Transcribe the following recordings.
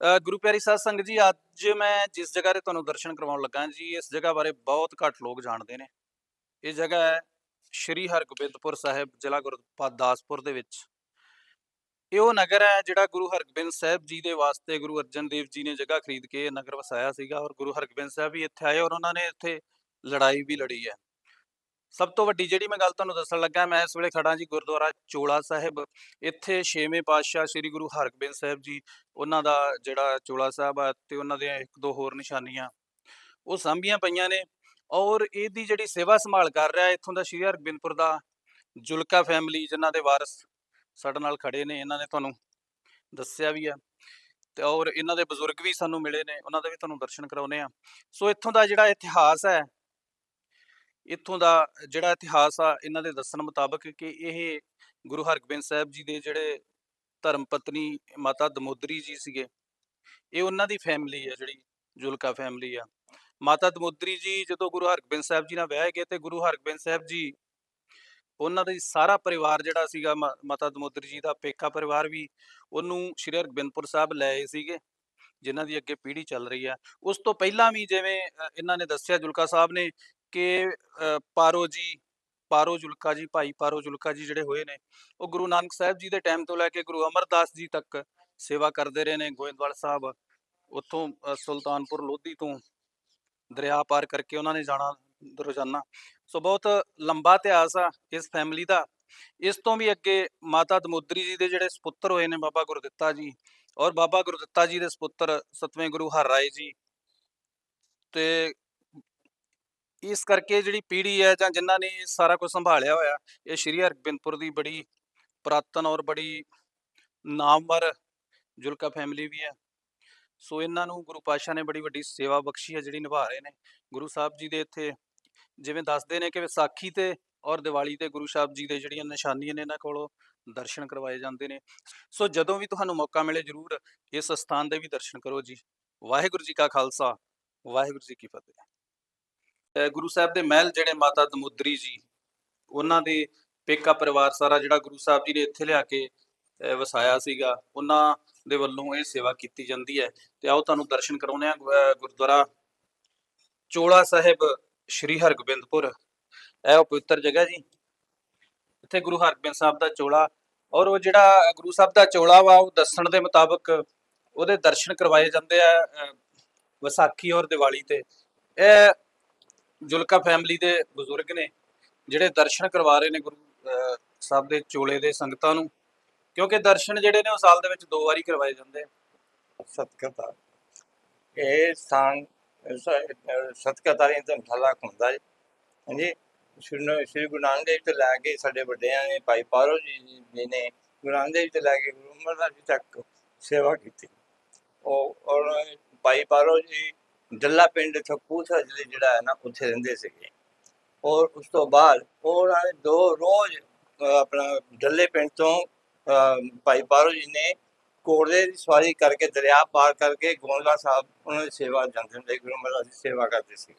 ਗੁਰੂ ਪਿਆਰੀ ਸਾਧ ਸੰਗਤ ਜੀ, ਅੱਜ ਮੈਂ ਜਿਸ ਜਗ੍ਹਾ ਤੇ ਤੁਹਾਨੂੰ ਦਰਸ਼ਨ ਕਰਵਾਉਣ ਲੱਗਾ ਜੀ, ਇਸ ਜਗ੍ਹਾ ਬਾਰੇ ਬਹੁਤ ਘੱਟ ਲੋਕ ਜਾਣਦੇ ਨੇ। ਇਹ ਜਗ੍ਹਾ ਹੈ ਸ਼੍ਰੀ ਹਰਗੋਬਿੰਦਪੁਰ ਸਾਹਿਬ, ਜ਼ਿਲ੍ਹਾ ਗੁਰਦਾਸਪੁਰ ਦੇ ਵਿੱਚ। ਇਹ ਉਹ ਨਗਰ ਹੈ ਜਿਹੜਾ ਗੁਰੂ ਹਰਗੋਬਿੰਦ ਸਾਹਿਬ ਜੀ ਦੇ ਵਾਸਤੇ ਗੁਰੂ ਅਰਜਨ ਦੇਵ ਜੀ ਨੇ ਜਗ੍ਹਾ ਖਰੀਦ ਕੇ ਨਗਰ ਵਸਾਇਆ ਸੀਗਾ ਔਰ ਗੁਰੂ ਹਰਗੋਬਿੰਦ ਸਾਹਿਬ ਵੀ ਇੱਥੇ ਆਏ ਔਰ ਉਹਨਾਂ ਨੇ ਇੱਥੇ ਲੜਾਈ ਵੀ ਲੜੀ ਹੈ। ਸਭ ਤੋਂ ਵੱਡੀ ਜਿਹੜੀ ਮੈਂ ਗੱਲ ਤੁਹਾਨੂੰ ਦੱਸਣ ਲੱਗਾ, ਮੈਂ ਇਸ ਵੇਲੇ ਖੜਾ ਜੀ ਗੁਰਦੁਆਰਾ ਚੋਲਾ ਸਾਹਿਬ। ਇੱਥੇ ਛੇਵੇਂ ਪਾਤਸ਼ਾਹ ਸ੍ਰੀ ਗੁਰੂ ਹਰਗੋਬਿੰਦ ਸਾਹਿਬ ਜੀ, ਉਹਨਾਂ ਦਾ ਜਿਹੜਾ ਚੋਲਾ ਸਾਹਿਬ ਆ ਤੇ ਉਹਨਾਂ ਦੀਆਂ ਇੱਕ ਦੋ ਹੋਰ ਨਿਸ਼ਾਨੀਆਂ, ਉਹ ਸਾਂਭੀਆਂ ਪਈਆਂ ਨੇ ਔਰ ਇਹਦੀ ਜਿਹੜੀ ਸੇਵਾ ਸੰਭਾਲ ਕਰ ਰਿਹਾ, ਇੱਥੋਂ ਦਾ ਸ਼੍ਰੀ ਹਰਗੋਬਿੰਦਪੁਰ ਦਾ ਜੁਲਕਾ ਫੈਮਿਲੀ ਜਿਨ੍ਹਾਂ ਦੇ ਵਾਰਸ ਸਾਡੇ ਨਾਲ ਖੜੇ ਨੇ, ਇਹਨਾਂ ਨੇ ਤੁਹਾਨੂੰ ਦੱਸਿਆ ਵੀ ਆ ਤੇ ਔਰ ਇਹਨਾਂ ਦੇ ਬਜ਼ੁਰਗ ਵੀ ਸਾਨੂੰ ਮਿਲੇ ਨੇ, ਉਹਨਾਂ ਦੇ ਵੀ ਤੁਹਾਨੂੰ ਦਰਸ਼ਨ ਕਰਾਉਨੇ ਆ। ਸੋ ਇੱਥੋਂ ਦਾ ਜਿਹੜਾ ਇਤਿਹਾਸ ਹੈ ਇੱਥੋਂ ਦਾ ਜਿਹੜਾ ਇਤਿਹਾਸ ਆ, ਇਹਨਾਂ ਦੇ ਦੱਸਣ ਮੁਤਾਬਕ ਕਿ ਇਹ ਗੁਰੂ ਹਰਗੋਬਿੰਦ ਸਾਹਿਬ ਜੀ ਦੇ ਜਿਹੜੇ ਧਰਮ ਪਤਨੀ ਮਾਤਾ ਦਮੋਦਰੀ ਜੀ ਸੀਗੇ, ਇਹ ਉਹਨਾਂ ਦੀ ਫੈਮਿਲੀ ਆ, ਜਿਹੜੀ ਜੁਲਕਾ ਫੈਮਿਲੀ ਆ। ਮਾਤਾ ਦਮੋਦਰੀ ਜੀ ਜਦੋਂ ਗੁਰੂ ਹਰਗੋਬਿੰਦ ਸਾਹਿਬ ਜੀ ਨਾਲ ਵਿਆਹ ਗਏ ਤੇ ਗੁਰੂ ਹਰਗੋਬਿੰਦ ਸਾਹਿਬ ਜੀ, ਉਹਨਾਂ ਦਾ ਸਾਰਾ ਪਰਿਵਾਰ ਜਿਹੜਾ ਸੀਗਾ ਮਾ- ਮਾਤਾ ਦਮੋਦਰੀ ਜੀ ਦਾ ਪੇਕਾ ਪਰਿਵਾਰ ਵੀ ਉਹਨੂੰ ਸ਼੍ਰੀ ਹਰਗੋਬਿੰਦਪੁਰ ਸਾਹਿਬ ਲੈ ਆਏ ਸੀਗੇ, ਜਿਨ੍ਹਾਂ ਦੀ ਅੱਗੇ ਪੀੜ੍ਹੀ ਚੱਲ ਰਹੀ ਆ। ਉਸ ਤੋਂ ਪਹਿਲਾਂ ਵੀ ਜਿਵੇਂ ਇਹਨਾਂ ਨੇ ਦੱਸਿਆ, ਜੁਲਕਾ ਸਾਹਿਬ ਨੇ ਕਿ ਅ, ਪਾਰੋ ਜੀ ਪਾਰੋ ਜੁਲਕਾ ਜੀ ਭਾਈ ਪਾਰੋ ਜੁਲਕਾ ਜੀ ਜਿਹੜੇ ਹੋਏ ਨੇ ਉਹ ਗੁਰੂ ਨਾਨਕ ਸਾਹਿਬ ਜੀ ਦੇ ਟਾਈਮ ਤੋਂ ਲੈ ਕੇ ਗੁਰੂ ਅਮਰਦਾਸ ਜੀ ਤੱਕ ਸੇਵਾ ਕਰਦੇ ਰਹੇ ਨੇ ਗੋਇੰਦਵਾਲ ਸਾਹਿਬ ਉੱਥੋਂ ਸੁਲਤਾਨਪੁਰ ਲੋਧੀ ਤੋਂ ਦਰਿਆ ਪਾਰ ਕਰਕੇ ਉਹਨਾਂ ਨੇ ਜਾਣਾ ਰੋਜ਼ਾਨਾ। ਸੋ ਬਹੁਤ ਲੰਬਾ ਇਤਿਹਾਸ ਆ ਇਸ ਫੈਮਿਲੀ ਦਾ। ਇਸ ਤੋਂ ਵੀ ਅੱਗੇ ਮਾਤਾ ਦਮੋਦਰੀ ਜੀ ਦੇ ਜਿਹੜੇ ਸੁਪੁੱਤਰ ਹੋਏ ਨੇ ਬਾਬਾ ਗੁਰਦਿੱਤਾ ਜੀ ਔਰ ਬਾਬਾ ਗੁਰਦਿੱਤਾ ਜੀ ਦੇ ਸੁਪੁੱਤਰ ਸਤਵੇਂ ਗੁਰੂ ਹਰ ਰਾਏ ਜੀ। ਤੇ ਇਸ ਕਰਕੇ ਜਿਹੜੀ ਪੀੜ੍ਹੀ ਹੈ ਜਾਂ ਜਿਨ੍ਹਾਂ ਨੇ ਇਹ ਸਾਰਾ ਕੁਝ ਸੰਭਾਲਿਆ ਹੋਇਆ, ਇਹ ਸ਼੍ਰੀ ਹਰਗੋਬਿੰਦਪੁਰ ਦੀ ਬੜੀ ਪੁਰਾਤਨ ਔਰ ਬੜੀ ਨਾਮਵਰ ਜੁਲਕਾ ਫੈਮਿਲੀ ਵੀ ਹੈ। ਸੋ ਇਹਨਾਂ ਨੂੰ ਗੁਰੂ ਪਾਤਸ਼ਾਹ ਨੇ ਬੜੀ ਵੱਡੀ ਸੇਵਾ ਬਖਸ਼ੀ ਹੈ, ਜਿਹੜੀ ਨਿਭਾ ਰਹੇ ਨੇ। ਗੁਰੂ ਸਾਹਿਬ ਜੀ ਦੇ ਇੱਥੇ ਜਿਵੇਂ ਦੱਸਦੇ ਨੇ ਕਿ ਵਿਸਾਖੀ ਤੇ ਔਰ ਦੀਵਾਲੀ ਤੇ ਗੁਰੂ ਸਾਹਿਬ ਜੀ ਦੇ ਜਿਹੜੀਆਂ ਨਿਸ਼ਾਨੀਆਂ ਨੇ ਇਹਨਾਂ ਕੋਲੋਂ ਦਰਸ਼ਨ ਕਰਵਾਏ ਜਾਂਦੇ ਨੇ। ਸੋ ਜਦੋਂ ਵੀ ਤੁਹਾਨੂੰ ਮੌਕਾ ਮਿਲੇ ਜਰੂਰ ਇਸ ਸਥਾਨ ਦੇ ਵੀ ਦਰਸ਼ਨ ਕਰੋ ਜੀ। ਵਾਹਿਗੁਰੂ ਜੀ ਕਾ ਖਾਲਸਾ, ਵਾਹਿਗੁਰੂ ਜੀ ਕੀ ਫਤਿਹ। ਗੁਰੂ ਸਾਹਿਬ ਦੇ ਮਹਿਲ ਜਿਹੜੇ ਮਾਤਾ ਦਮੋਦਰੀ ਜੀ ਉਹਨਾਂ ਦੇ ਪੇਕਾ ਪਰਿਵਾਰ ਸਾਰਾ ਜਿਹੜਾ ਗੁਰੂ ਸਾਹਿਬ ਜੀ ਨੇ ਇੱਥੇ ਲਿਆ ਕੇ ਅਹ ਵਸਾਇਆ ਸੀਗਾ ਉਹਨਾਂ ਦੇ ਵੱਲੋਂ ਇਹ ਸੇਵਾ ਕੀਤੀ ਜਾਂਦੀ ਹੈ। ਤੇ ਆਓ ਤੁਹਾਨੂੰ ਦਰਸ਼ਨ ਕਰਾਉਂਦੇ ਆ ਗੁਰਦੁਆਰਾ ਚੋਲਾ ਸਾਹਿਬ ਸ਼੍ਰੀ ਹਰਗੋਬਿੰਦਪੁਰ। ਇਹ ਪਵਿੱਤਰ ਜਗ੍ਹਾ ਜੀ। ਇੱਥੇ ਗੁਰੂ ਹਰਗੋਬਿੰਦ ਸਾਹਿਬ ਦਾ ਚੋਲਾ ਔਰ ਉਹ ਜਿਹੜਾ ਗੁਰੂ ਸਾਹਿਬ ਦਾ ਚੋਲਾ ਵਾ ਉਹ ਦੱਸਣ ਦੇ ਮੁਤਾਬਕ ਉਹਦੇ ਦਰਸ਼ਨ ਕਰਵਾਏ ਜਾਂਦੇ ਆ ਅਹ, ਵਿਸਾਖੀ ਔਰ ਦੀਵਾਲੀ ਤੇ। ਇਹ ਜੁਲਕਾ ਫੈਮਿਲੀ ਦੇ ਬਜ਼ੁਰਗ ਨੇ, ਜਿਹੜੇ ਦਰਸ਼ਨ ਕਰਵਾ ਰਹੇ ਨੇ ਗੁਰੂ ਸਾਹਿਬ ਦੇ ਚੋਲੇ ਦੇ ਸੰਗਤਾਂ ਨੂੰ, ਕਿਉਂਕਿ ਦਰਸ਼ਨ ਜਿਹੜੇ ਨੇ ਉਹ ਸਾਲ ਦੇ ਵਿੱਚ ਦੋ ਵਾਰੀ ਕਰਵਾਏ ਜਾਂਦੇ ਸਤਕਤਾ ਇਹ ਸਥਾਨ ਸਤਕਤਾਰੀ ਧਰਮਸ਼ਾਲਾ ਹੁੰਦਾ ਹੈ ਹਾਂਜੀ, ਸ਼੍ਰੀ ਸ਼੍ਰੀ ਗੁਰੂ ਨਾਨਕ ਦੇਵ ਤੋਂ ਲੈ ਕੇ ਸਾਡੇ ਵੱਡਿਆਂ ਨੇ, ਭਾਈ ਪਾਰੋ ਜੀ ਜੀ ਨੇ, ਗੁਰੂ ਨਾਨਕ ਦੇਵ ਤੋਂ ਲੈ ਕੇ ਗੁਰੂ ਅਮਰਦਾਸ ਜੀ ਤੱਕ ਸੇਵਾ ਕੀਤੀ। ਉਹ ਔਰ ਭਾਈ ਪਾਰੋ ਜੀ ਜੱਲਾ ਪਿੰਡ ਥਕੂਥਾ ਜ਼ਿਲ੍ਹੇ ਜਿਹੜਾ ਹੈ ਨਾ ਉੱਥੇ ਰਹਿੰਦੇ ਸੀਗੇ। ਔਰ ਉਸ ਤੋਂ ਬਾਅਦ ਉਹਨਾਂ ਨੇ ਦੋ ਰੋਜ਼ ਆਪਣਾ ਜੱਲੇ ਪਿੰਡ ਤੋਂ ਭਾਈ ਪਾਰੋ ਜੀ ਨੇ ਘੋੜੇ ਦੀ ਸਵਾਰੀ ਕਰਕੇ ਦਰਿਆ ਪਾਰ ਕਰਕੇ ਗੋਂਦਲਾ ਸਾਹਿਬ ਉਹਨਾਂ ਦੀ ਸੇਵਾ ਜਾਂਦੇ ਹੁੰਦੇ ਗੁਰੂ ਮਹਾਰਾਜ ਦੀ ਸੇਵਾ ਕਰਦੇ ਸੀ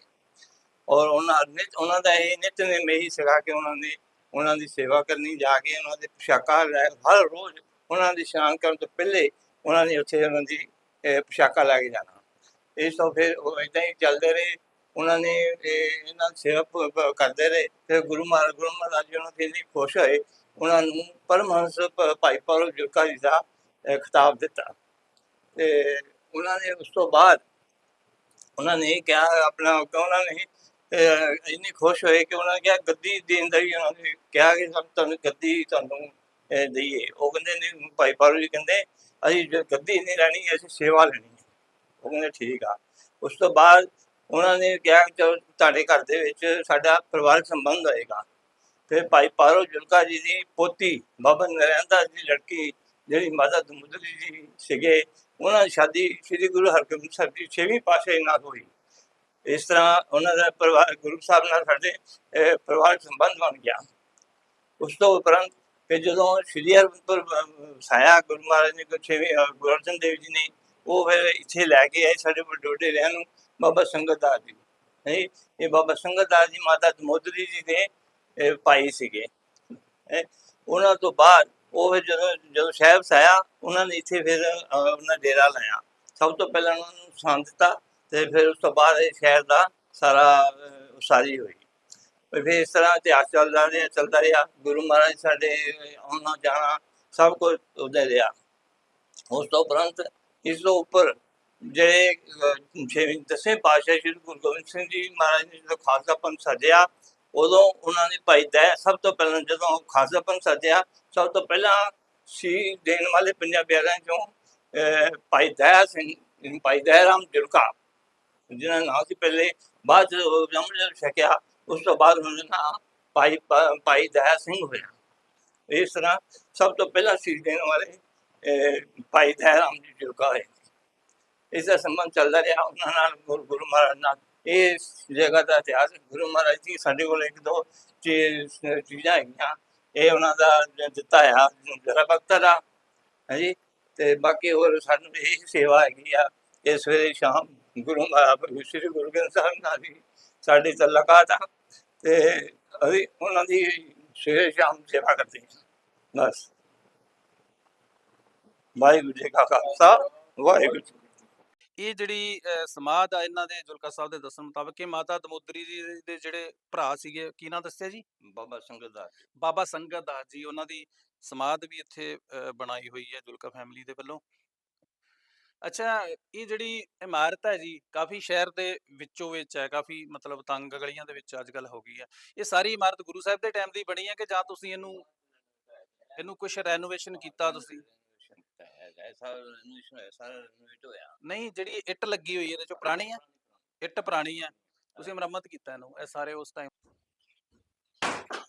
ਔਰ ਉਹਨਾਂ ਨਿਤ ਉਹਨਾਂ ਦਾ ਇਹ ਨਿਤ ਨੇ ਮੇਹੀ ਸਿਖਾ ਕੇ ਉਹਨਾਂ ਨੇ ਉਹਨਾਂ ਦੀ ਸੇਵਾ ਕਰਨੀ ਜਾ ਕੇ ਉਹਨਾਂ ਦੇ ਪੁਸ਼ਾਕਾ ਲੈ ਹਰ ਰੋਜ਼ ਉਹਨਾਂ ਦੀ ਸ਼ਾਨ ਕਰਨ ਤੋਂ ਪਹਿਲੇ ਉਹਨਾਂ ਨੇ ਉੱਥੇ ਉਹਨਾਂ ਦੀ ਇਹ, ਪੁਸ਼ਾਕਾ ਲੈ ਕੇ ਜਾਣਾ। ਇਸ ਤੋਂ ਫਿਰ ਉਹ ਇਦਾਂ ਹੀ ਚੱਲਦੇ ਰਹੇ। ਉਹਨਾਂ ਨੇ ਇਹਨਾਂ ਦੀ ਸੇਵਾ ਕਰਦੇ ਰਹੇ। ਫਿਰ ਗੁਰੂ ਮਹਾਰਾਜ ਗੁਰੂ ਮਹਾਰਾਜ ਜੀ ਉਹਨਾਂ ਤੇ ਇੰਨੇ ਖੁਸ਼ ਹੋਏ। ਉਹਨਾਂ ਨੂੰ ਪਰਮਹੰਸ ਭ- ਭਾਈ ਪਾਰੋ ਜੁਲਕਾ ਜੀ ਦਾ ਖਿਤਾਬ ਦਿੱਤਾ। ਤੇ ਉਹਨਾਂ ਨੇ ਉਸ ਤੋਂ ਬਾਅਦ ਉਹਨਾਂ ਨੇ ਕਿਹਾ ਆਪਣਾ ਉਹਨਾਂ ਨੇ ਅਹ, ਇੰਨੇ ਖੁਸ਼ ਹੋਏ ਕਿ ਉਹਨਾਂ ਨੇ ਕਿਹਾ ਗੱਦੀ ਦੇਣ ਦਾ ਵੀ ਉਹਨਾਂ ਨੇ ਕਿਹਾ ਕਿ ਸਭ ਤੁਹਾਨੂੰ ਗੱਦੀ ਤੁਹਾਨੂੰ ਅਹ, ਦਈਏ। ਉਹ ਕਹਿੰਦੇ ਨੇ ਭਾਈ ਪਾਰੂ ਜੀ ਕਹਿੰਦੇ ਅਸੀਂ ਗੱਦੀ ਨਹੀਂ ਲੈਣੀ ਅਸੀਂ ਸੇਵਾ ਲੈਣੀ ਉਹ ਕਹਿੰਦੇ ਠੀਕ ਆ। ਉਸ ਤੋਂ ਬਾਅਦ ਉਹਨਾਂ ਨੇ ਕਿਹਾ ਕਿ ਚਲੋ ਤੁਹਾਡੇ ਘਰ ਦੇ ਵਿੱਚ ਸਾਡਾ ਪਰਿਵਾਰਕ ਸੰਬੰਧ ਹੋਏਗਾ। ਫਿਰ ਭਾਈ ਪਾਰੋ ਜੁਲਕਾ ਜੀ ਦੀ ਪੋਤੀ ਬਾਬਾ ਨਰਿੰਦਰ ਦੀ ਲੜਕੀ ਜਿਹੜੀ ਮਾਤਾ ਦਮੁਦਰੀ ਜੀ ਸੀਗੇ ਉਹਨਾਂ ਦੀ ਸ਼ਾਦੀ ਸ੍ਰੀ ਗੁਰੂ ਹਰਗੋਬਿੰਦ ਸਾਹਿਬ ਜੀ ਛੇਵੀਂ ਪਾਤਸ਼ਾਹੀ ਨਾਲ ਹੋਈ। ਇਸ ਤਰ੍ਹਾਂ ਉਹਨਾਂ ਦਾ ਪਰਿਵਾਰ ਗੁਰੂ ਸਾਹਿਬ ਨਾਲ ਸਾਡੇ ਅਹ, ਪਰਿਵਾਰਕ ਸੰਬੰਧ ਬਣ ਗਿਆ। ਉਸ ਤੋਂ ਉਪਰੰਤ ਫਿਰ ਜਦੋਂ ਸ੍ਰੀ ਹਰਗੋਬਿੰਦਪੁਰ ਸਾਇਆ ਗੁਰੂ ਮਹਾਰਾਜ ਨੇ ਕੋਈ ਛੇਵੀਂ ਗੁਰੂ ਅਰਜਨ ਦੇਵ ਜੀ ਨੇ ਉਹ ਫਿਰ ਇੱਥੇ ਲੈ ਕੇ ਆਏ ਸਾਡੇ ਵੱਡੇ ਰਹਿਣ ਨੂੰ, ਬਾਬਾ ਸੰਗਤ ਦਾਸ ਜੀ ਨਹੀਂ ਇਹ ਬਾਬਾ ਸੰਗਤ ਦਾਸ ਜੀ ਮਾਤਾ ਦਮੋਦਰੀ ਜੀ ਦੇ ਭਾਈ ਸੀਗੇ। ਉਹਨਾਂ ਤੋਂ ਬਾਅਦ ਉਹ ਫਿਰ ਜਦੋਂ ਜਦੋਂ ਸਾਹਿਬ ਸਾਇਆ, ਉਹਨਾਂ ਨੇ ਇੱਥੇ ਫਿਰ ਉਹਨਾਂ ਡੇਰਾ ਲਾਇਆ। ਸਭ ਤੋਂ ਪਹਿਲਾਂ ਉਹਨਾਂ ਨੂੰ ਸਾਂ ਦਿੱਤਾ ਤੇ ਫਿਰ ਉਸ ਤੋਂ ਬਾਅਦ ਇਹ ਸ਼ਹਿਰ ਦਾ ਸਾਰਾ ਉਸਾਰੀ ਹੋਈ। ਫਿਰ ਇਸ ਤਰ੍ਹਾਂ ਇਤਿਹਾਸ ਚੱਲਦਾ ਰਿਹਾ ਚੱਲਦਾ ਰਿਹਾ। ਗੁਰੂ ਮਹਾਰਾਜ ਸਾਡੇ ਆਉਣਾ, ਜਾਣਾ, ਸਭ ਕੁਝ ਉਹਦੇ ਰਿਹਾ। ਉਸ ਤੋਂ ਉਪਰੰਤ ਇਸ ਤੋਂ ਉੱਪਰ ਜਿਹੜੇ ਅਹ, ਛੇਵੇਂ ਦਸਵੇਂ ਪਾਤਸ਼ਾਹ ਸ਼੍ਰੀ ਗੁਰੂ ਗੋਬਿੰਦ ਸਿੰਘ ਜੀ ਮਹਾਰਾਜ ਨੇ ਜਦੋਂ ਖਾਲਸਾ ਪੰਥ ਸੱਜਿਆ ਉਦੋਂ ਉਹਨਾਂ ਨੇ ਭਾਈ ਦਇਆ ਸਭ ਤੋਂ ਪਹਿਲਾਂ ਜਦੋਂ ਖਾਲਸਾ ਪੰਥ ਸੱਜਿਆ ਸਭ ਤੋਂ ਪਹਿਲਾਂ ਸੀ ਦੇਣ ਵਾਲੇ ਪੰਜਾਬੀਆਂ ਚੋਂ ਭਾਈ ਦਇਆ ਸਿੰਘ ਭਾਈ ਦਇਆ ਰਾਮ ਜੁਲਕਾ ਜਿਹਨਾਂ ਦਾ ਨਾਮ ਸੀ ਪਹਿਲੇ ਬਾਅਦ ਚ ਉਹ ਅੰਮ੍ਰਿਤ ਛਕਿਆ ਉਸ ਤੋਂ ਬਾਅਦ ਉਹਨਾਂ ਦਾ ਨਾਮ ਭਾਈ ਭਾਈ ਦਇਆ ਸਿੰਘ ਹੋਇਆ। ਇਸ ਤਰ੍ਹਾਂ ਸਭ ਤੋਂ ਪਹਿਲਾਂ ਸੀ ਦੇਣ ਵਾਲੇ ਭਾਈ ਦਇਆ ਰਾਮ ਜੀ ਜੁਲਕਾ ਹੋਏ ਇਸ ਦਾ ਸੰਬੰਧ ਚੱਲਦਾ ਰਿਹਾ ਉਹਨਾਂ ਨਾਲ, ਗੁਰੂ ਗੁਰੂ ਮਹਾਰਾਜ ਨਾਲ। ਇਹ ਜਗ੍ਹਾ ਦਾ ਇਤਿਹਾਸ, ਗੁਰੂ ਮਹਾਰਾਜ ਜੀ ਸਾਡੇ ਕੋਲ ਇੱਕ ਦੋ ਚੀਜ਼ ਚੀਜ਼ਾਂ ਹੈਗੀਆਂ। ਇਹ ਉਹਨਾਂ ਦਾ ਦਿੱਤਾ ਆ, ਜਰਾ ਵਕਤ ਦਾ, ਹਾਂਜੀ। ਤੇ ਬਾਕੀ ਹੋਰ ਸਾਨੂੰ ਇਹ ਸੇਵਾ ਹੈਗੀ ਆ। ਇਹ ਸਵੇਰੇ ਸ਼ਾਮ ਗੁਰੂ ਮਹਾਰਾਜ ਸ੍ਰੀ ਗੁਰੂ ਗ੍ਰੰਥ ਸਾਹਿਬ ਨਾਲ ਵੀ ਸਾਡੀ ਤਲਕਾਤ ਆ ਤੇ ਅਸੀਂ ਉਹਨਾਂ ਦੀ ਸਵੇਰੇ ਸ਼ਾਮ ਸੇਵਾ ਕਰਦੇ ਹਾਂ। ਬਸ। ਵਾਹਿਗੁਰੂ ਜੀ ਕਾ ਖਾਲਸਾ ਵਾਹਿਗੁਰੂ ਜੀ। ਇਹ ਜਿਹੜੀ ਸਮਾਧ ਆ ਇਹਨਾਂ ਦੇ ਜੁਲਕਾ ਸਾਹਿਬ ਦੇ ਦੱਸਣ ਮੁਤਾਬਕ ਇਹ ਮਾਤਾ ਦਮੋਦਰੀ ਜੀ ਦੇ ਜਿਹੜੇ ਭਰਾ ਸੀਗੇ ਕੀ ਨਾਂ ਦੱਸਿਆ ਜੀ? ਬਾਬਾ ਸੰਗਤ ਦਾ ਬਾਬਾ ਸੰਗਤ ਦਾਸ ਜੀ ਉਹਨਾਂ ਦੀ ਸਮਾਧ ਵੀ ਇੱਥੇ ਬਣਾਈ ਹੋਈ ਹੈ ਜੁਲਕਾ ਫੈਮਿਲੀ ਦੇ ਵੱਲੋਂ। ਅੱਛਾ ਇਹ ਜਿਹੜੀ ਇਮਾਰਤ ਹੈ ਜੀ ਕਾਫੀ ਸ਼ਹਿਰ ਦੇ ਵਿੱਚੋਂ ਵਿੱਚ ਹੈ ਕਾਫੀ ਮਤਲਬ ਤੰਗ ਗਲੀਆਂ ਦੇ ਵਿੱਚ ਅੱਜ ਕੱਲ ਹੋ ਗਈ ਹੈ। ਇਹ ਸਾਰੀ ਇਮਾਰਤ ਗੁਰੂ ਸਾਹਿਬ ਦੇ ਟਾਈਮ ਦੀ ਬਣੀ ਹੈ ਕਿ ਜਾਂ ਤੁਸੀਂ ਇਹਨੂੰ ਇਹਨੂੰ ਕੁਝ ਰੈਨੋਵੇਸ਼ਨ ਕੀਤਾ ਤੁਸੀਂ? ਐਸਾ ਰਿਨੋਵੇਸ਼ਨ ਹੋਇਆ ਸਾਰਾ ਰਿਨੋਵੇਟ ਹੋਇਆ ਨਹੀਂ ਜਿਹੜੀ ਇੱਟ ਲੱਗੀ ਹੋਈ ਹੈ ਇਹਦੇ ਚੋਂ ਪੁਰਾਣੀ ਹੈ ਇੱਟ ਪੁਰਾਣੀ ਹੈ ਤੁਸੀਂ ਮੁਰੰਮਤ ਕੀਤਾ ਇਹਨੂੰ ਇਹ ਸਾਰੇ ਉਸ ਟਾਈਮ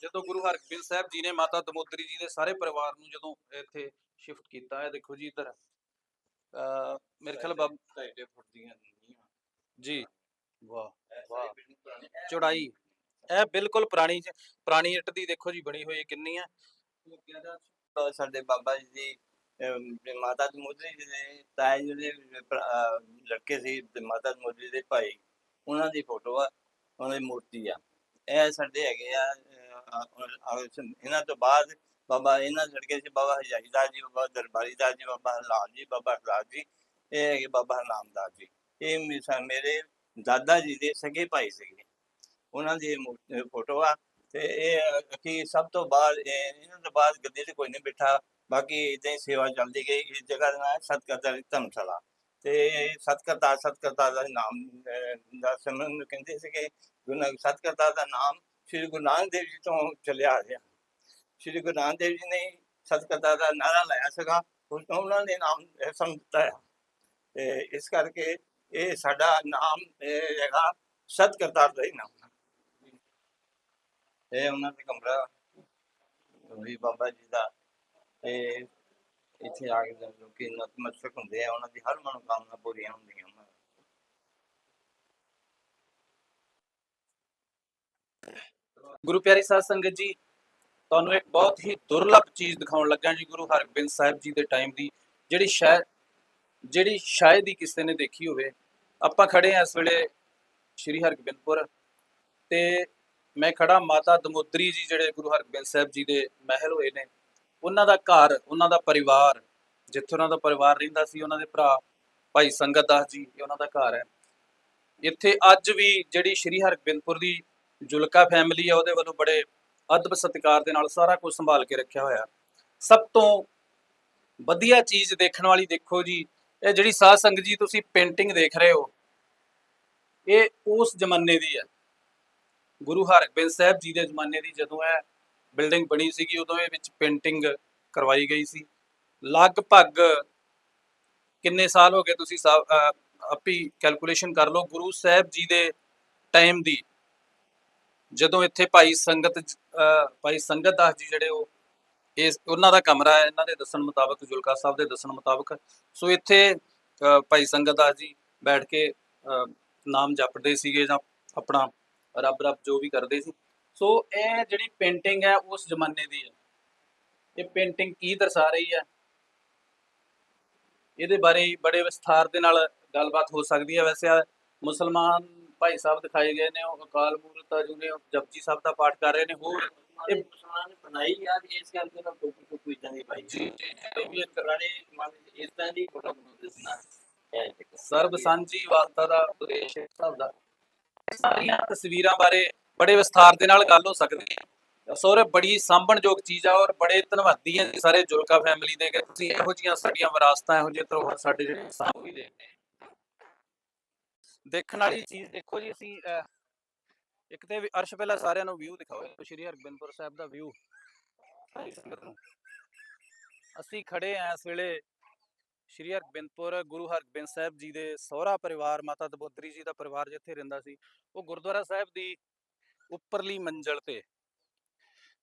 ਜਦੋਂ ਗੁਰੂ ਹਰਗੋਬਿੰਦ ਸਾਹਿਬ ਜੀ ਨੇ ਮਾਤਾ ਦਮੋਦਰੀ ਜੀ ਦੇ ਸਾਰੇ ਪਰਿਵਾਰ ਨੂੰ ਜਦੋਂ ਇੱਥੇ ਸ਼ਿਫਟ ਕੀਤਾ ਹੈ ਦੇਖੋ ਜੀ ਇੱਧਰ ਅ ਮੇਰੇ ਖਿਆਲ ਬਾਬ ਢਾਈ ਢਾਈ ਫੁੱਟ ਦੀਆਂ ਨੀਹਾਂ। ਜੀ ਵਾਹ। ਵਾਹ। ਚੌੜਾਈ। ਇਹ ਬਿਲਕੁਲ ਪੁਰਾਣੀ ਪੁਰਾਣੀ ਇੱਟ ਦੀ ਦੇਖੋ ਜੀ ਬਣੀ ਹੋਈ ਹੈ ਕਿੰਨੀ ਤਾਂ ਸਾਡੇ ਬਾਬਾ ਜੀ ਦੀ ਮਾਤਾ ਦੀ ਮੁਦਰੀ ਦੇ ਤਾਏ ਜੀ ਲੜਕੇ ਸੀ ਮਾਤਾ ਦੀ ਮੁਦਰੀ ਦੇ ਭਾਈ, ਉਹਨਾਂ ਦੀ ਫੋਟੋ ਆ, ਉਹਨਾਂ ਦੀ ਮੂਰਤੀ ਆ। ਇਹ ਸਾਡੇ ਹੈਗੇ ਆ ਇਹਨਾਂ ਤੋਂ ਬਾਅਦ ਬਾਬਾ ਇਹਨਾਂ ਲੜਕੇ ਸੀ ਬਾਬਾ ਹਜਾਈ ਦਾਸ ਜੀ, ਬਾਬਾ ਦਰਬਾਰੀ ਦਾਸ ਜੀ, ਬਾਬਾ ਹਰਲਾਲ ਜੀ, ਬਾਬਾ ਹਰਦਾਸ ਜੀ, ਇਹ ਹੈਗੇ ਬਾਬਾ ਹਰਨਾਮ ਦਾਸ ਜੀ। ਇਹ ਮੇ- ਮੇਰੇ ਦਾਦਾ ਜੀ ਦੇ ਸਗੇ ਭਾਈ ਸੀਗੇ। ਉਹਨਾਂ ਦੀ ਮੂਰ- ਫੋਟੋ ਆ, ਤੇ ਇਹ ਕਿ ਸਭ ਤੋਂ ਬਾਅਦ ਇਹਨਾਂ ਤੋਂ ਬਾਅਦ ਗੱਦੀ ਤੇ ਕੋਈ ਨਹੀਂ ਬਿਠਾ। ਬਾਕੀ ਇਦਾਂ ਹੀ ਸੇਵਾ ਚੱਲਦੀ ਗਈ, ਇਸ ਜਗ੍ਹਾ ਦਾ ਨਾਮ ਹੈ ਸਤਕਰਤਾ ਧਰਮਸ਼ਾਲਾ। ਤੇ ਸਤਕਰਤਾ ਸਤਕਰਤਾ ਦਾ ਨਾਮ ਦਾ ਸਮੇਂ ਨੂੰ ਕਹਿੰਦੇ ਸੀ ਕਿ ਗੁਰੂ ਸਤਕਰਤਾ ਦਾ ਨਾਮ ਸ੍ਰੀ ਗੁਰੂ ਨਾਨਕ ਦੇਵ ਜੀ ਤੋਂ ਚੱਲਿਆ ਆ ਰਿਹਾ। ਸ੍ਰੀ ਗੁਰੂ ਨਾਨਕ ਦੇਵ ਜੀ ਨੇ ਸਤਕਰਤਾ ਦਾ ਨਾਰਾ ਲਾਇਆ ਸੀਗਾ, ਉਸ ਤੋਂ ਉਹਨਾਂ ਨੇ ਨਾਮ ਇਹ ਦਿੱਤਾ ਹੈ ਤੇ ਇਸ ਕਰਕੇ ਇਹ ਸਾਡਾ ਨਾਮ, ਇਹ ਹੈਗਾ ਸਤਕਰਤਾ ਦਾ ਹੀ ਨਾਮ। ਹੈ। ਇਹ ਉਹਨਾਂ ਦਾ ਕਮਰਾ ਵੀ ਬਾਬਾ ਜੀ ਦਾ ਇਹ ਇੱਥੇ ਆ ਕੇ ਜਦੋਂ ਲੋਕੀ ਨਤਮਸਤਕ ਹੁੰਦੇ ਆ, ਉਹਨਾਂ ਦੀ ਹਰ ਮਨੋਕਾਮਨਾ ਪੂਰੀਆਂ ਹੁੰਦੀਆਂ ਉਹਨਾਂ ਗੁਰੂ ਪਿਆਰੀ ਸਾਧ ਸੰਗਤ ਜੀ, ਤੁਹਾਨੂੰ ਇੱਕ ਬਹੁਤ ਹੀ ਦੁਰਲਭ ਚੀਜ਼ ਦਿਖਾਉਣ ਲੱਗਾ ਜੀ, ਗੁਰੂ ਹਰਗੋਬਿੰਦ ਸਾਹਿਬ ਜੀ ਦੇ ਟਾਈਮ ਦੀ, ਜਿਹੜੀ ਸ਼ਾਇਦ ਜਿਹੜੀ ਸ਼ਾਇਦ ਹੀ ਕਿਸੇ ਨੇ ਦੇਖੀ ਹੋਵੇ। ਆਪਾਂ ਖੜੇ ਆ ਇਸ ਵੇਲੇ ਸ਼੍ਰੀ ਹਰਗੋਬਿੰਦਪੁਰ ਤੇ ਮੈਂ ਖੜਾ ਮਾਤਾ ਦਮੋਦਰੀ ਜੀ, ਜਿਹੜੇ ਗੁਰੂ ਹਰਗੋਬਿੰਦ ਸਾਹਿਬ ਜੀ ਦੇ ਮਹਿਲ ਹੋਏ ਨੇ। ਉਹਨਾਂ ਦਾ ਘਰ, ਉਹਨਾਂ ਦਾ ਪਰਿਵਾਰ, ਜਿੱਥੇ ਉਹਨਾਂ ਦਾ ਪਰਿਵਾਰ ਰਹਿੰਦਾ ਸੀ, ਉਹਨਾਂ ਦੇ ਭਰਾ, ਭਾਈ ਸੰਗਤ ਦਾਸ ਜੀ, ਇਹ ਉਹਨਾਂ ਦਾ ਘਰ ਹੈ। ਇੱਥੇ ਅੱਜ ਵੀ ਜਿਹੜੀ ਸ਼੍ਰੀ ਹਰਗੋਬਿੰਦਪੁਰ ਦੀ ਜੁਲਕਾ ਫੈਮਿਲੀ ਹੈ ਉਹਦੇ ਵੱਲੋਂ ਬੜੇ ਅਦਬ ਸਤਿਕਾਰ ਦੇ ਨਾਲ ਸਾਰਾ ਕੁਝ ਸੰਭਾਲ ਕੇ ਰੱਖਿਆ ਹੋਇਆ। ਸਭ ਤੋਂ ਵਧੀਆ ਚੀਜ਼ ਦੇਖਣ ਵਾਲੀ ਦੇਖੋ ਜੀ, ਇਹ ਜਿਹੜੀ ਸਾਧ ਸੰਗਤ ਜੀ ਤੁਸੀਂ ਪੇਂਟਿੰਗ ਦੇਖ ਰਹੇ ਹੋ, ਇਹ ਉਸ ਜ਼ਮਾਨੇ ਦੀ ਹੈ। ਗੁਰੂ ਹਰਗੋਬਿੰਦ ਸਾਹਿਬ ਜੀ ਦੇ ਜ਼ਮਾਨੇ ਦੀ ਜਦੋਂ ਇਹ ਬਿਲਡਿੰਗ ਬਣੀ ਸੀਗੀ, ਉਦੋਂ ਇਹ ਵਿੱਚ ਪੇਂਟਿੰਗ ਕਰਵਾਈ ਗਈ ਸੀ। ਲਗਭਗ ਕਿੰਨੇ ਸਾਲ ਹੋ ਗਏ ਤੁਸੀਂ ਸਾ- ਅਹ, ਆਪੀ ਕੈਲਕੂਲੇਸ਼ਨ ਕਰ ਲਓ, ਗੁਰੂ ਸਾਹਿਬ ਜੀ ਦੇ ਟਾਈਮ ਦੀ। ਜਦੋਂ ਇੱਥੇ ਭਾਈ ਸੰਗਤ ਅਹ, ਭਾਈ ਸੰਗਤ ਦਾਸ ਜੀ ਜਿਹੜੇ ਉਹ, ਇਸ, ਉਹਨਾਂ ਦਾ ਕਮਰਾ ਹੈ, ਇਹਨਾਂ ਦੇ ਦੱਸਣ ਮੁਤਾਬਕ, ਜੁਲਕਾ ਸਾਹਿਬ ਦੇ ਦੱਸਣ ਮੁਤਾਬਕ। ਸੋ ਇੱਥੇ, ਅਹ, ਭਾਈ ਸੰਗਤ ਦਾਸ ਜੀ ਬੈਠ ਕੇ, ਅਹ, ਨਾਮ ਜਪਦੇ ਸੀਗੇ ਜਾਂ ਆਪਣਾ ਰੱਬ ਰੱਬ ਜੋ ਵੀ ਕਰਦੇ ਸੀ। ਸੋ ਇਹ ਜਿਹੜੀ ਪੇਂਟਿੰਗ ਹੈ ਉਸ ਜ਼ਮਾਨੇ ਦੀ ਹੈ। ਇਹ ਪੇਂਟਿੰਗ ਕੀ ਦਰਸਾ ਰਹੀ ਹੈ? ਇਹਦੇ ਬਾਰੇ ਬੜੇ ਵਿਸਥਾਰ ਦੇ ਨਾਲ ਗੱਲਬਾਤ ਹੋ ਸਕਦੀ ਹੈ। ਵੈਸੇ ਆ ਮੁਸਲਮਾਨ ਭਾਈ ਸਾਹਿਬ ਦਿਖਾਏ ਗਏ ਨੇ ਉਹ ਅਕਾਲ ਮੂਰਤ ਆ ਜਿਹਨੇ ਜਪਜੀ ਸਾਹਿਬ ਦਾ ਪਾਠ ਕਰ ਰਹੇ ਨੇ। ਹੋਰ ਇਹ ਮੁਸਲਮਾਨ ਨੇ ਬਣਾਈ ਯਾਰ ਇਸ ਕਰਕੇ ਤਾਂ ਟੋਪੀ ਟੋਪੀ ਇਦਾਂ ਦੀ ਪਾਈ ਜੀ, ਇਹ 'ਚ ਇਸ ਤਰ੍ਹਾਂ ਦੀ ਫੋਟੋ ਬਣਾਉਂਦੇ ਸੀ ਨਾ ਸਰਬ ਸਾਂਝੀ ਵਾਸਤਾ ਦਾ ਉਦੇਸ਼ ਇਸ ਹਿਸਾਬ ਦਾ ਸਾਰੀਆਂ ਤਸਵੀਰਾਂ ਬਾਰੇ ਬੜੇ ਵਿਸਥਾਰ ਦੇ ਨਾਲ ਗੱਲ ਹੋ ਸਕਦੀ ਹੈ। ਸੋਰੇ ਬੜੀ ਸਾਂਭਣਯੋਗ ਚੀਜ਼ ਆ ਔਰ ਬੜੇ ਧੰਨਵਾਦੀ ਆ ਸਾਰੇ ਜੁਲਕਾ ਫੈਮਿਲੀ ਦੇ ਕਿ ਤੁਸੀਂ ਇਹੋ ਜੀਆਂ ਸਾਡੀਆਂ ਵਿਰਾਸਤਾਂ, ਇਹੋ ਜਿਹੇ ਧਰੋਹਰ ਸਾਡੇ ਜਿਹੜੇ ਸਾਂਭ ਵੀ ਦੇਖਦੇ ਦੇਖਣ ਵਾਲੀ ਚੀਜ਼ ਦੇਖੋ ਜੀ, ਅਸੀਂ ਇੱਕ ਤੇ ਅਰਸ਼ ਪਹਿਲਾਂ ਸਾਰਿਆਂ ਨੂੰ ਵਿਊ ਦਿਖਾਓ। ਸ਼੍ਰੀ ਹਰਗੋਬਿੰਦਪੁਰ ਸਾਹਿਬ ਦਾ ਵਿਊ ਅਸੀਂ ਖੜੇ ਆ ਇਸ ਵੇਲੇ ਸ਼੍ਰੀ ਹਰਗੋਬਿੰਦਪੁਰ, ਗੁਰੂ ਹਰਗੋਬਿੰਦ ਸਾਹਿਬ ਜੀ ਦੇ ਸਹੁਰਾ ਪਰਿਵਾਰ, ਮਾਤਾ ਦਬੋਦਰੀ ਜੀ ਦਾ ਪਰਿਵਾਰ ਜਿੱਥੇ ਰਹਿੰਦਾ ਸੀ। ਉਹ ਗੁਰਦੁਆਰਾ ਸਾਹਿਬ ਦੀ ਉੱਪਰਲੀ ਮੰਜ਼ਲ ਤੇ।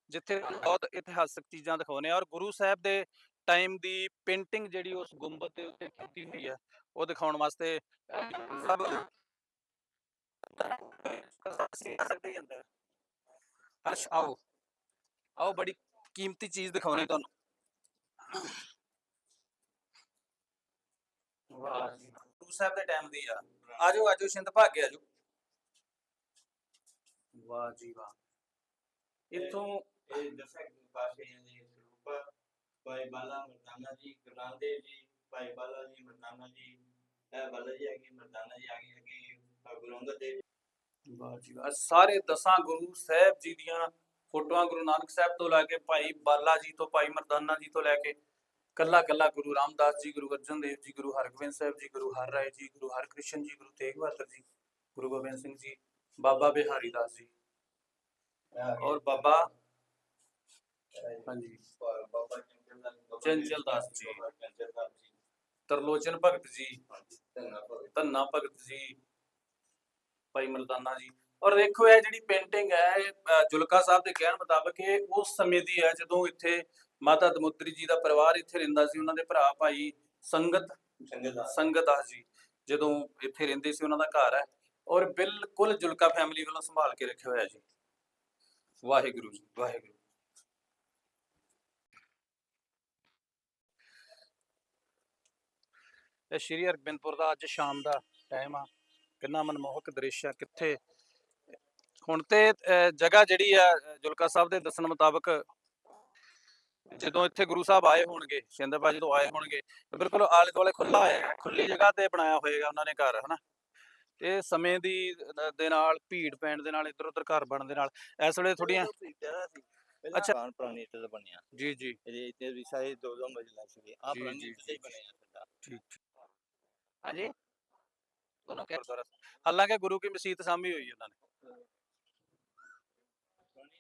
ਜਿੱਥੇ ਬਹੁਤ ਇਤਿਹਾਸਕ ਚੀਜ਼ਾਂ ਦਿਖਾਉਨੇ ਆ ਔਰ ਗੁਰੂ ਸਾਹਿਬ ਦੇ ਟਾਈਮ ਦੀ ਪੇਂਟਿੰਗ ਜਿਹੜੀ ਉਸ ਗੁੰਬਦ ਦੇ ਉੱਤੇ ਕੀਤੀ ਹੋਈ ਹੈ ਉਹ ਦਿਖਾਉਣ ਵਾਸਤੇ ਸਭ ਸਕਦੇ ਆਓ। ਆਓ, ਬੜੀ ਕੀਮਤੀ ਚੀਜ਼ ਦਿਖਾਉਣੀ ਤੁਹਾਨੂੰ। ਵਾਹ। ਗੁਰੂ ਸਾਹਿਬ ਦੇ ਟਾਈਮ ਦੀ ਆ। ਆਜੋ ਆਜੋ ਸਿੰਧ ਭਾਗੇ ਆਜੋ ਵਾਹ ਜੀ ਵਾਹ। ਇੱਥੋਂ ਇਹ ਦਸਾਂ ਪਾਸ਼ਾਹੀਆਂ ਦੇ ਸਰੂਪ ਭਾਈ ਬਾਲਾ ਮਰਦਾਨਾ ਜੀ ਗੁਰੂ ਨਾਨਕ ਦੇਵ ਜੀ ਭਾਈ ਬਾਲਾ ਜੀ ਮਰਦਾਨਾ ਜੀ ਇਹ ਬਾਲਾ ਜੀ ਆਗੇ ਮਰਦਾਨਾ ਜੀ ਆਗੇ ਅੱਗੇ ਗੁਰੂ ਅੰਗਦ ਦੇਵ ਵਾਹ ਜੀ ਵਾਹ। ਸਾਰੇ ਦਸਾਂ ਗੁਰੂ ਸਾਹਿਬ ਜੀ ਦੀਆਂ ਫੋਟੋਆਂ ਗੁਰੂ ਨਾਨਕ ਸਾਹਿਬ ਤੋਂ ਲੈ ਕੇ ਭਾਈ ਬਾਲਾ ਜੀ ਤੋਂ ਭਾਈ ਮਰਦਾਨਾ ਜੀ ਤੋਂ ਲੈ ਕੇ ਕੱਲਾ ਕੱਲਾ ਗੁਰੂ ਰਾਮਦਾਸ ਜੀ ਗੁਰੂ ਅਰਜਨ ਦੇਵ ਜੀ ਗੁਰੂ ਹਰਗੋਬਿੰਦ ਸਾਹਿਬ ਜੀ ਗੁਰੂ ਹਰ ਰਾਏ ਜੀ ਗੁਰੂ ਹਰਕ੍ਰਿਸ਼ਨ ਜੀ ਗੁਰੂ ਤੇਗ ਬਹਾਦਰ ਜੀ ਗੁਰੂ ਗੋਬਿੰਦ ਸਿੰਘ ਜੀ ਬਾਬਾ ਬਿਹਾਰੀ ਦਾਸ ਜੀ। ਔਰ ਬਾਬਾ ਹਾਂਜੀ। ਬਾਬਾ ਚੰਚਲ ਦਾਸ ਜੀ। ਤਰਲੋਚਨ ਭਗਤ ਜੀ। ਧੰਨਾ ਭਗਤ ਜੀ। ਭਾਈ ਮਰਦਾਨਾ ਜੀ। ਔਰ ਦੇਖੋ ਇਹ ਜਿਹੜੀ ਪੇਂਟਿੰਗ ਹੈ ਜੁਲਕਾ ਸਾਹਿਬ ਦੇ ਕਹਿਣ ਮੁਤਾਬਕ ਇਹ ਉਸ ਸਮੇਂ ਦੀ ਹੈ ਜਦੋਂ ਇੱਥੇ ਮਾਤਾ ਦਮੋਦਰੀ ਜੀ ਦਾ ਪਰਿਵਾਰ ਇੱਥੇ ਰਹਿੰਦਾ ਸੀ ਉਹਨਾਂ ਦੇ ਭਰਾ ਭਾਈ ਸੰਗਤ ਸੰਗਤ ਦਾਸ ਜੀ ਜਦੋਂ ਇੱਥੇ ਰਹਿੰਦੇ ਸੀ ਉਹਨਾਂ ਦਾ ਘਰ ਹੈ। ਔਰ ਬਿਲਕੁਲ ਜੁਲਕਾ ਫੈਮਿਲੀ ਵੱਲੋਂ ਸੰਭਾਲ ਕੇ ਰੱਖਿਆ ਹੋਇਆ ਜੀ। ਵਾਹਿਗੁਰੂ ਜੀ, ਵਾਹਿਗੁਰੂ। ਇਹ ਸ਼੍ਰੀ ਹਰਗੋਬਿੰਦਪੁਰ ਦਾ ਅੱਜ ਸ਼ਾਮ ਦਾ ਟਾਈਮ ਆ। ਕਿੰਨਾ ਮਨਮੋਹਕ ਦ੍ਰਿਸ਼ ਆ ਕਿੱਥੇ। ਹੁਣ ਤੇ ਜਗ੍ਹਾ ਜਿਹੜੀ ਆ, ਜੁਲਕਾ ਸਾਹਿਬ ਦੇ ਦੱਸਣ ਮੁਤਾਬਕ ਜਦੋਂ ਇੱਥੇ ਗੁਰੂ ਸਾਹਿਬ ਆਏ ਹੋਣਗੇ ਸਿੰਧਪਾ ਜਦੋਂ ਆਏ ਹੋਣਗੇ, ਬਿਲਕੁਲ ਆਲੇ ਦੁਆਲੇ ਖੁੱਲਾ ਹੈ ਖੁੱਲੀ ਜਗ੍ਹਾ ਤੇ ਬਣਾਇਆ ਹੋਏਗਾ ਉਹਨਾਂ ਨੇ ਘਰ, ਹਨਾ? ਤੇ ਸਮੇਂ ਦੀ ਅਹ, ਦੇ ਨਾਲ ਭੀੜ ਪੈਣ ਦੇ ਨਾਲ ਇੱਧਰ ਉੱਧਰ ਘਰ ਬਣਨ ਦੇ ਨਾਲ ਇਸ ਵੇਲੇ ਥੋੜੀਆਂ ਅੱਛਾ ਅੱਛਾ। ਪੁਰਾਣੀ ਪੁਰਾਣੀ ਇੱਟ ਦਾ ਬਣਿਆ। ਜੀ ਜੀ। ਇਹਦੇ ਇੱਥੇ ਵੀ ਸਾਰੇ ਦੋ ਦੋ ਮੰਜ਼ਿਲਾਂ ਸੀਗੇ ਆ ਜੀ, ਪੁਰਾਣੀ ਜੀ, ਇੱਟ ਦਾ ਹੀ ਜੀ, ਬਣਿਆ ਸਾਡਾ ਠੀਕ ਹਾਂਜੀ? ਦੋਨੋਂ ਕਹਿ ਗੁਰਦੁਆਰਾ ਹਾਲਾਂਕਿ ਗੁਰੂ ਕੀ ਮਸਜਿਦ ਸਾਂਭੀ ਹੋਈ ਉਹਨਾਂ ਨੇ। ਪੁਰਾਣੀ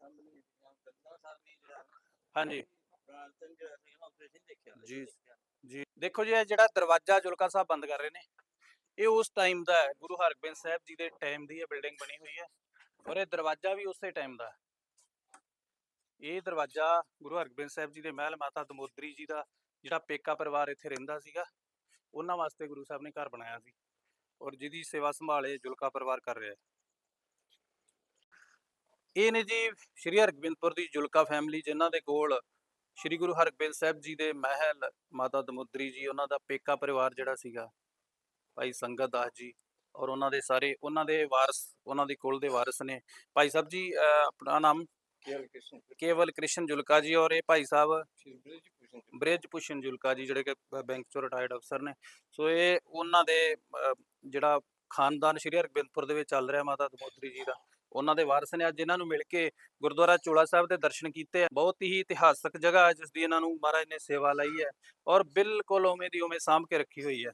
ਸਾਹਮਣੇ ਗੰਦਾ ਸਾਹਿਬ ਵੀ ਜਿਹੜਾ ਹਾਂਜੀ। ਪ੍ਰਾਂਤਨ ਜਿਹੜਾ ਸੀ ਨਾ ਆਪਰੇਸ਼ਨ ਦੇਖਿਆ ਜੀ। ਜੀ। ਦੇਖੋ ਜੀ ਇਹ ਜਿਹੜਾ ਦਰਵਾਜ਼ਾ ਜੁਲਕਾ ਸਾਹਿਬ ਬੰਦ ਕਰ ਰਹੇ ਨੇ। ਇਹ ਉਸ ਟਾਈਮ ਦਾ ਹੈ, ਗੁਰੂ ਹਰਗੋਬਿੰਦ ਸਾਹਿਬ ਜੀ ਦੇ ਟਾਈਮ ਦੀ ਇਹ ਬਿਲਡਿੰਗ ਬਣੀ ਹੋਈ ਹੈ ਔਰ ਇਹ ਦਰਵਾਜ਼ਾ ਵੀ ਉਸੇ ਟਾਈਮ ਦਾ ਇਹ ਦਰਵਾਜ਼ਾ ਗੁਰੂ ਹਰਗੋਬਿੰਦ ਸਾਹਿਬ ਜੀ ਦੇ ਮਹਿਲ ਮਾਤਾ ਦਮੋਦਰੀ ਜੀ ਦਾ ਜਿਹੜਾ ਪੇਕਾ ਪਰਿਵਾਰ ਇੱਥੇ ਰਹਿੰਦਾ ਸੀਗਾ, ਉਹਨਾਂ ਵਾਸਤੇ ਗੁਰੂ ਸਾਹਿਬ ਨੇ ਘਰ ਬਣਾਇਆ ਸੀ ਔਰ ਜਿਹਦੀ ਸੇਵਾ ਸੰਭਾਲ ਇਹ ਜੁਲਕਾ ਪਰਿਵਾਰ ਕਰ ਰਿਹਾ ਹੈ। ਇਹ ਨੇ ਜੀ ਸ਼੍ਰੀ ਹਰਗੋਬਿੰਦਪੁਰ ਦੀ ਜੁਲਕਾ ਫੈਮਿਲੀ ਜਿਨ੍ਹਾਂ ਦੇ ਕੋਲ ਸ਼੍ਰੀ ਗੁਰੂ ਹਰਗੋਬਿੰਦ ਸਾਹਿਬ ਜੀ ਦੇ ਮਹਿਲ ਮਾਤਾ ਦਮੋਦਰੀ ਜੀ, ਉਹਨਾਂ ਦਾ ਪੇਕਾ ਪਰਿਵਾਰ ਜਿਹੜਾ ਸੀਗਾ ਭਾਈ ਸੰਗਤ ਦਾਸ ਜੀ ਔਰ ਉਹਨਾਂ ਦੇ ਸਾਰੇ ਉਹਨਾਂ ਦੇ ਵਾਰਸ ਉਹਨਾਂ ਦੀ ਕੁਲ ਦੇ ਵਾਰਸ ਨੇ। ਭਾਈ ਸਾਹਿਬ ਜੀ ਅਹ ਆਪਣਾ ਨਾਮ? ਕੇਵਲ ਕ੍ਰਿਸ਼ਨ ਕੇਵਲ ਕ੍ਰਿਸ਼ਨ ਜੁਲਕਾ ਜੀ ਔਰ ਇਹ ਭਾਈ ਸਾਹਿਬ ਬ੍ਰਿਜ ਭੂਸ਼ਣ ਜੁਲਕਾ ਜੀ ਜਿਹੜੇ ਕਿ ਬੈਂਕ ਚੋਂ ਰਿਟਾਇਰਡ ਅਫਸਰ ਨੇ। ਸੋ ਇਹ ਉਹਨਾਂ ਦੇ ਅਹ, ਜਿਹੜਾ ਖਾਨਦਾਨ ਸ਼੍ਰੀ ਹਰਗੋਬਿੰਦਪੁਰ ਦੇ ਵਿੱਚ ਚੱਲ ਰਿਹਾ ਮਾਤਾ ਦਮੋਦਰੀ ਜੀ ਦਾ ਉਹਨਾਂ ਦੇ ਵਾਰਸ ਨੇ। ਅੱਜ ਇਹਨਾਂ ਨੂੰ ਮਿਲ ਕੇ ਗੁਰਦੁਆਰਾ ਚੋਲਾ ਸਾਹਿਬ ਦੇ ਦਰਸ਼ਨ ਕੀਤੇ ਆ। ਬਹੁਤ ਹੀ ਇਤਿਹਾਸਕ ਜਗ੍ਹਾ ਹੈ ਜਿਸ ਦੀ ਇਹਨਾਂ ਨੂੰ ਮਹਾਰਾਜ ਨੇ ਸੇਵਾ ਲਈ ਹੈ ਔਰ ਬਿਲਕੁਲ ਉਵੇਂ ਦੀ ਉਵੇਂ ਸਾਂਭ ਕੇ ਰੱਖੀ ਹੋਈ ਹੈ।